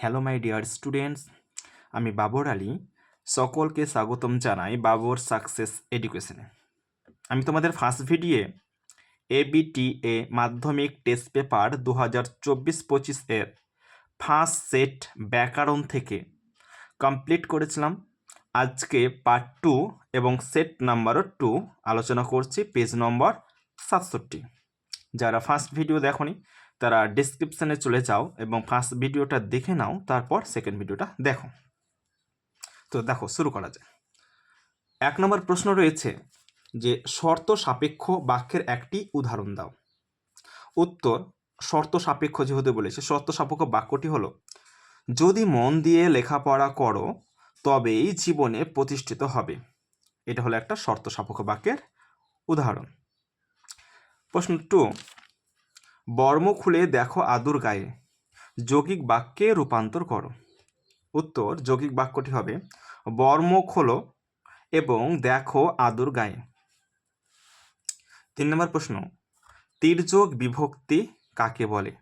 Hello my dear students, আমি বাবর আলী। সকলকে স্বাগতম জানাই বাবর সাকসেস এডুকেশনে। আমি তোমাদের first video ABTA Madhyamik test paper দু হাজার চব্বিশ পঁচিশ এর ফার্স্ট সেট ব্যাকরণ থেকে কমপ্লিট করেছিলাম। আজকে পার্ট টু এবং সেট নাম্বার টু আলোচনা করছি পেজ নম্বর সাতষট্টি। যারা ফার্স্ট ভিডিও দেখনি তারা ডিসক্রিপশানে চলে যাও এবং ফার্স্ট ভিডিওটা দেখে নাও, তারপর সেকেন্ড ভিডিওটা দেখো। তো দেখো, শুরু করা যায় এক নম্বর প্রশ্ন রয়েছে যে, শর্ত সাপেক্ষ বাক্যের একটি উদাহরণ দাও। উত্তর, শর্ত সাপেক্ষ যেহেতু বলেছে, শর্ত সাপেক্ষ বাক্যটি হলো, যদি মন দিয়ে লেখাপড়া করো, তবেই জীবনে প্রতিষ্ঠিত হবে। এটা হলো একটা শর্ত সাপেক্ষ বাক্যের উদাহরণ। প্রশ্ন টু বর্ম খুলে দেখো আদুর গায়ে। যৌগিক বাক্যে রূপান্তর করো। উত্তর যৌগিক বাক্যটি হবে, বর্ম খোলো এবং দেখো আদুর গায়ে। তিন নম্বর প্রশ্ন, তির্যক বিভক্তি কাকে বলে?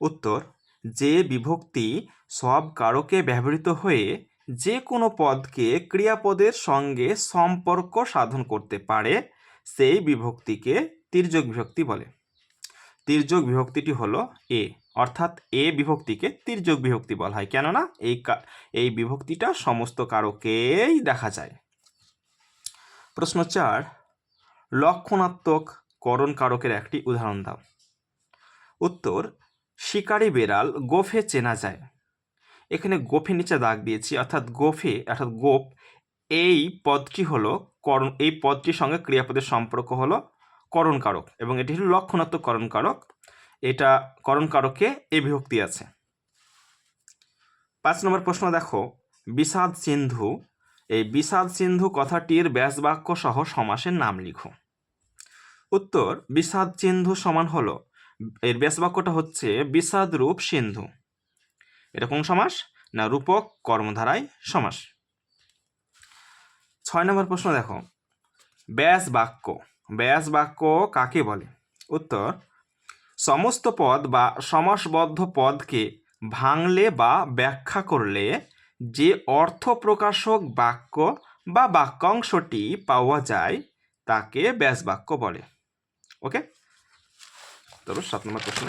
উত্তর, যে বিভক্তি সব কারকে ব্যবহৃত হয়ে যে কোনো পদকে ক্রিয়াপদের সঙ্গে সম্পর্ক সাধন করতে পারে, সেই বিভক্তিকে তির্যক বিভক্তি বলে। তির্যক বিভক্তিটি হলো এ অর্থাৎ এ বিভক্তিকে তির্যক বিভক্তি বলা হয়। কেননা এই এই বিভক্তিটা সমস্ত কারকেই দেখা যায়। প্রশ্ন চার, লক্ষণাত্মক করণ কারকের একটি উদাহরণ দাও। উত্তর, শিকারি বেড়াল গোফে চেনা যায়। এখানে গোফে নিচে দাগ দিয়েছি, অর্থাৎ গোফে, অর্থাৎ গোপ, এই পদটি হলো করণ, এই পদটির সঙ্গে ক্রিয়াপদের সম্পর্ক হলো করণ কারক এবং এটি হলো লক্ষণাত্মক করণ কারক এটা করণ কারকে এ বিভক্তি আছে। পাঁচ নম্বর প্রশ্ন দেখো, বিষাদ সিন্ধু, এই বিষাদ সিন্ধু কথাটির ব্যাস বাক্য সহ সমাসের নাম লিখো। উত্তর, বিষাদ সিন্ধু সমান হলো, এর ব্যাস বাক্যটা হচ্ছে বিষাদ রূপ সিন্ধু। এটা কোন সমাস? না রূপক কর্মধারায় সমাস। ছয় নম্বর প্রশ্ন দেখো ব্যাস বাক্য ব্যাস বাক্য কাকে বলে? উত্তর, সমস্ত পদ বা সমাসবদ্ধ পদকে ভাঙলে বা ব্যাখ্যা করলে যে অর্থ প্রকাশক বাক্য বা বাক্যাংশটি পাওয়া যায়, তাকে ব্যাস বাক্য বলে। ওকে? তবে সাত নম্বর প্রশ্ন।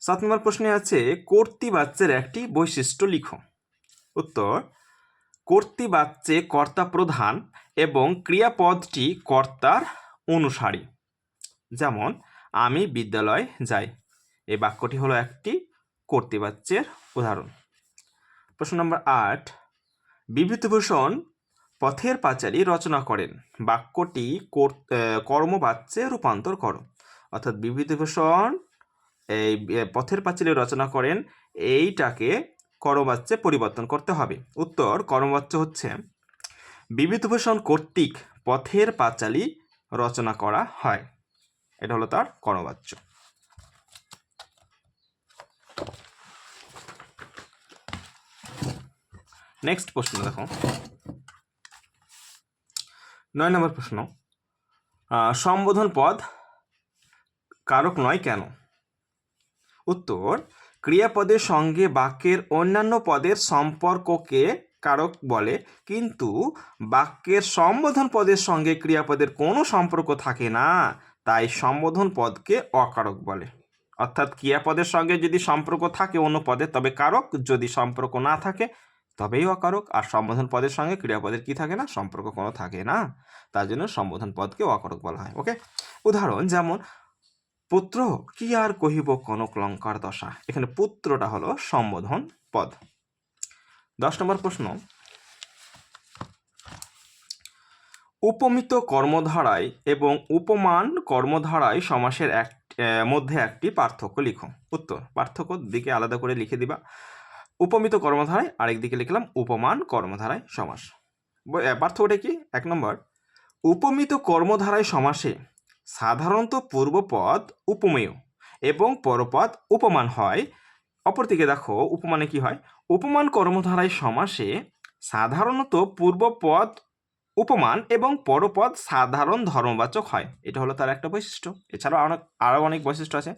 সাত নম্বর প্রশ্নে আছে, কর্তৃবাচ্যের একটি বৈশিষ্ট্য লিখো। উত্তর কর্তৃবাচ্যে কর্তা প্রধান এবং ক্রিয়াপদটি কর্তার অনুসারী। যেমন, আমি বিদ্যালয় যাই। এই বাক্যটি হলো একটি কর্তৃবাচ্যের উদাহরণ। প্রশ্ন নম্বর আট, বিভূতিভূষণ পথের পাঁচালী রচনা করেন। বাক্যটি কর্মবাচ্যে রূপান্তর করো। অর্থাৎ বিভূতিভূষণ এই পথের পাঁচালী রচনা করেন, এইটাকে কর্মবাচ্যে পরিবর্তন করতে হবে। উত্তর কর্মবাচ্য হচ্ছে বিভূতিভূষণ কর্তৃক পথের পাঁচালী রচনা করা হয়। এটা হলো তার কর্মবাচ্য। নেক্সট প্রশ্ন দেখো। নয় নম্বর প্রশ্ন। সম্বোধন পদ কারক নয় কেন? উত্তর ক্রিয়াপদের সঙ্গে বাক্যের অন্যান্য পদের সম্পর্ককে কারক বলে। কিন্তু বাক্যের সম্বোধন পদের সঙ্গে ক্রিয়াপদের কোনো সম্পর্ক থাকে না, তাই সম্বোধন পদকে অকারক বলে। অর্থাৎ ক্রিয়াপদের সঙ্গে যদি সম্পর্ক থাকে অন্য পদের তবে কারক যদি সম্পর্ক না থাকে, তবেই অকারক। আর সম্বোধন পদের সঙ্গে ক্রিয়াপদের কি থাকে না? সম্পর্ক কোনো থাকে না। তার জন্য সম্বোধন পদকে অকারক বলা হয়, ওকে? উদাহরণ যেমন পুত্র, কি আর কহিব কনক লঙ্কার দশা? এখানে পুত্রটা হলো সম্বোধন পদ। দশ নম্বর প্রশ্ন। উপমিত কর্মধারায় এবং উপমান কর্মধারায় সমাসের এক মধ্যে একটি পার্থক্য লিখো। উত্তর, পার্থক্য দিকে আলাদা করে লিখে দিবা। উপমিত কর্মধারায় আরেক দিকে লিখলাম উপমান কর্মধারায় সমাস। পার্থক্যটা কি? এক নম্বর, উপমিত কর্মধারায় সমাসে সাধারণত পূর্বপদ উপমেয় এবং পরপদ উপমান হয়। অপরদিকে দেখো, উপমানে কি হয়? উপমান কর্মধারায় সমাসে সাধারণত পূর্বপদ উপমান এবং পরপদ সাধারণ ধর্মবাচক হয়। এটা হলো তার একটা বৈশিষ্ট্য। এছাড়াও অনেক, আরও অনেক বৈশিষ্ট্য আছে।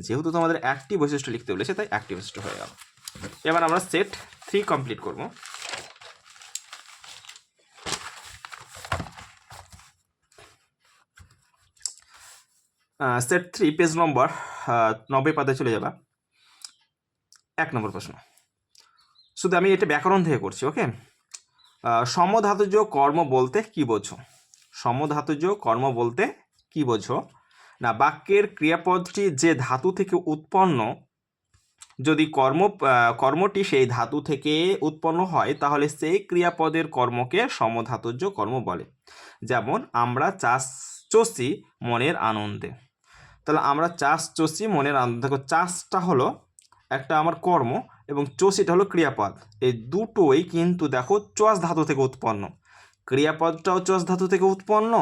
যেহেতু তোমাদের একটি বৈশিষ্ট্য লিখতে বলেছে, তাই একটি বৈশিষ্ট্য হয়ে গেল। এবার আমরা সেট থ্রি কমপ্লিট করব। সেট থ্রি পেজ নম্বর নব্বই পাতায় চলে যাবা। এক নম্বর প্রশ্ন। শুধু আমি এটা ব্যাকরণ থেকে করছি ওকে সমধাতুজ কর্ম বলতে কি বোঝো? সমধাতুজ কর্ম বলতে কি বোঝো? না, বাক্যের ক্রিয়াপদটি যে ধাতু থেকে উৎপন্ন, যদি কর্ম কর্মটি সেই ধাতু থেকে উৎপন্ন হয়, তাহলে সেই ক্রিয়াপদের কর্মকে সমধাতুজ কর্ম বলে। যেমন, আমরা চাষ, চষি মনের আনন্দে। তাহলে আমরা চাষ চষি মনের আনন্দ দেখো চাষটা হলো একটা আমার কর্ম এবং চষিটা হলো ক্রিয়াপদ। এই দুটোই কিন্তু দেখো চষ ধাতু থেকে উৎপন্ন। ক্রিয়াপদটাও চষ ধাতু থেকে উৎপন্ন,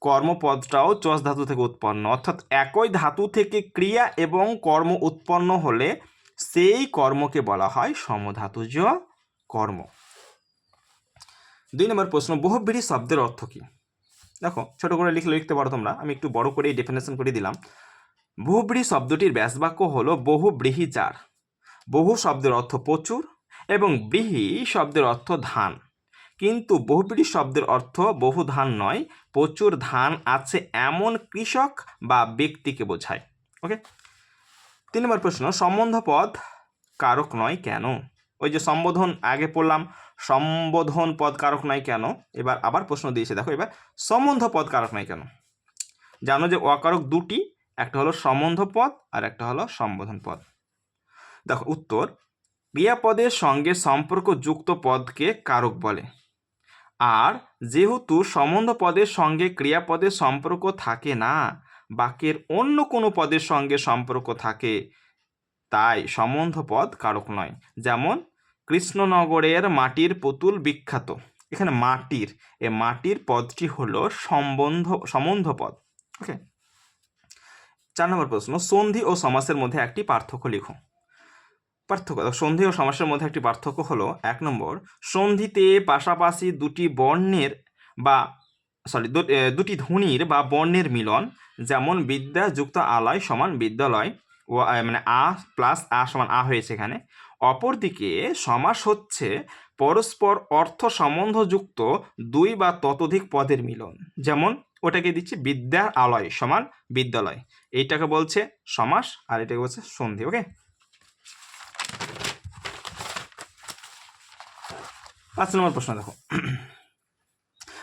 কর্মপদটাও চষ ধাতু থেকে উৎপন্ন। অর্থাৎ একই ধাতু থেকে ক্রিয়া এবং কর্ম উৎপন্ন হলে সেই কর্মকে বলা হয় সমধাতুজ কর্ম। দুই নম্বর প্রশ্ন বহুব্রীহি শব্দের অর্থ কী? দেখো, ছোট করে লিখলে লিখতে পারো তোমরা। আমি একটু বড় করে ডেফিনেশন করে দিলাম। বহুব্রীহি শব্দটির ব্যাসবাক্য হল বহু ব্রীহিচার বহু শব্দের অর্থ প্রচুর এবং ব্রীহি শব্দের অর্থ ধান। কিন্তু বহুব্রীহি শব্দের অর্থ বহু ধান নয়, প্রচুর ধান আছে এমন কৃষক বা ব্যক্তিকে বোঝায়। ওকে তিন নম্বর প্রশ্ন সম্বন্ধ পদ কারক নয় কেন? ওই যে সম্বোধন আগে পড়লাম সম্বোধন পদ কারক নয় কেন? এবার আবার প্রশ্ন দিয়েছে, দেখো এবার সম্বন্ধ পদ কারক নয় কেন? জানো যে অকারক দুটি, একটা হলো সম্বন্ধ পদ আর একটা হলো সম্বোধন পদ। দেখো উত্তর, ক্রিয়াপদের সঙ্গে সম্পর্কযুক্ত পদকে কারক বলে। আর যেহেতু সম্বন্ধ পদের সঙ্গে ক্রিয়াপদের সম্পর্ক থাকে না, বাক্যের অন্য কোনো পদের সঙ্গে সম্পর্ক থাকে, তাই সম্বন্ধ পদ কারক নয়। যেমন কৃষ্ণনগরের মাটির পুতুল বিখ্যাত। এখানে মাটির, এ মাটির পদটি হলো সম্বন্ধ সম্বন্ধ পদ। ওকে চার নম্বর প্রশ্ন, সন্ধি ও সমাসের মধ্যে একটি পার্থক্য লিখো। পার্থক্য সন্ধি ও সমাসের মধ্যে একটি পার্থক্য হলো, এক নম্বর, সন্ধিতে পাশাপাশি দুটি বর্ণের বা সরি দুটি ধ্বনির বা বর্ণের মিলন, যেমন বিদ্যা যুক্ত আলয় সমান বিদ্যালয়, ও মানে আ প্লাস আ সমান আ হয়েছে এখানে। অপরদিকে সমাস হচ্ছে পরস্পর অর্থ সম্বন্ধযুক্ত দুই বা ততোধিক পদের মিলন। যেমন ওটাকে দিচ্ছে বিদ্যার আলয় সমান বিদ্যালয়। এইটাকে বলছে সমাস আর এটাকে বলছে সন্ধি ওকে পাঁচ নম্বর প্রশ্ন দেখো।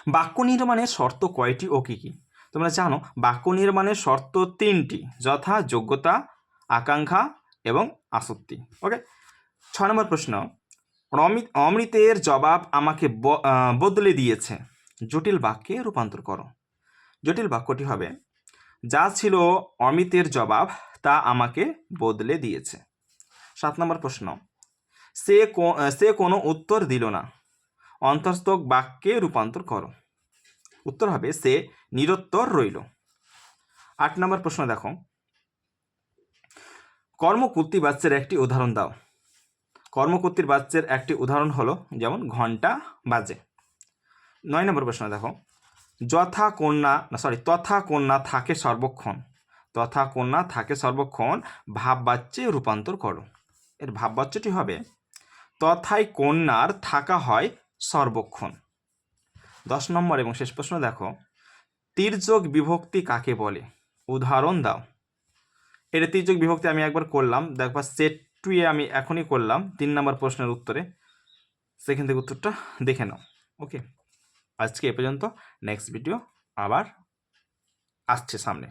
বাক্য নির্মাণের শর্ত কয়টি ও কী কী? তোমরা জানো, বাক্য নির্মাণের শর্ত তিনটি, যথা, যোগ্যতা, আকাঙ্ক্ষা এবং আসক্তি ওকে ছ নম্বর প্রশ্ন, অমিত, অমৃতের জবাব আমাকে বদলে দিয়েছে। জটিল বাক্যে রূপান্তর করো। জটিল বাক্যটি হবে, যা ছিল অমিতের জবাব, তা আমাকে বদলে দিয়েছে। সাত নম্বর প্রশ্ন, সে সে কোনো উত্তর দিল না। অন্তস্তক বাক্যে রূপান্তর করো। উত্তর হবে, সে নিরুত্তর রইল। আট নম্বর প্রশ্ন দেখো, কর্মকূর্তি বাচ্চার একটি উদাহরণ দাও। কর্মকূর্তির বাচ্চার একটি উদাহরণ হলো, যেমন ঘণ্টা বাজে। নয় নম্বর প্রশ্ন দেখো। যথা কন্যা সরি তথা কন্যা থাকে সর্বক্ষণ। তথা কন্যা থাকে সর্বক্ষণ, ভাববাচ্যে রূপান্তর করো। এর ভাববাচ্যটি হবে তথায় কন্যার থাকা হয় সর্বক্ষণ। দশ নম্বর এবং শেষ প্রশ্ন দেখো। তির্যক বিভক্তি কাকে বলে? উদাহরণ দাও। এটা তির্যক বিভক্তি আমি একবার করলাম। দেখবা সেট টুয়ে আমি এখনই করলাম তিন নম্বর প্রশ্নের উত্তরে। সেখান থেকে উত্তরটা দেখে নাও। ওকে? আজকে এ পর্যন্ত। নেক্সট ভিডিও আবার আসছে সামনে।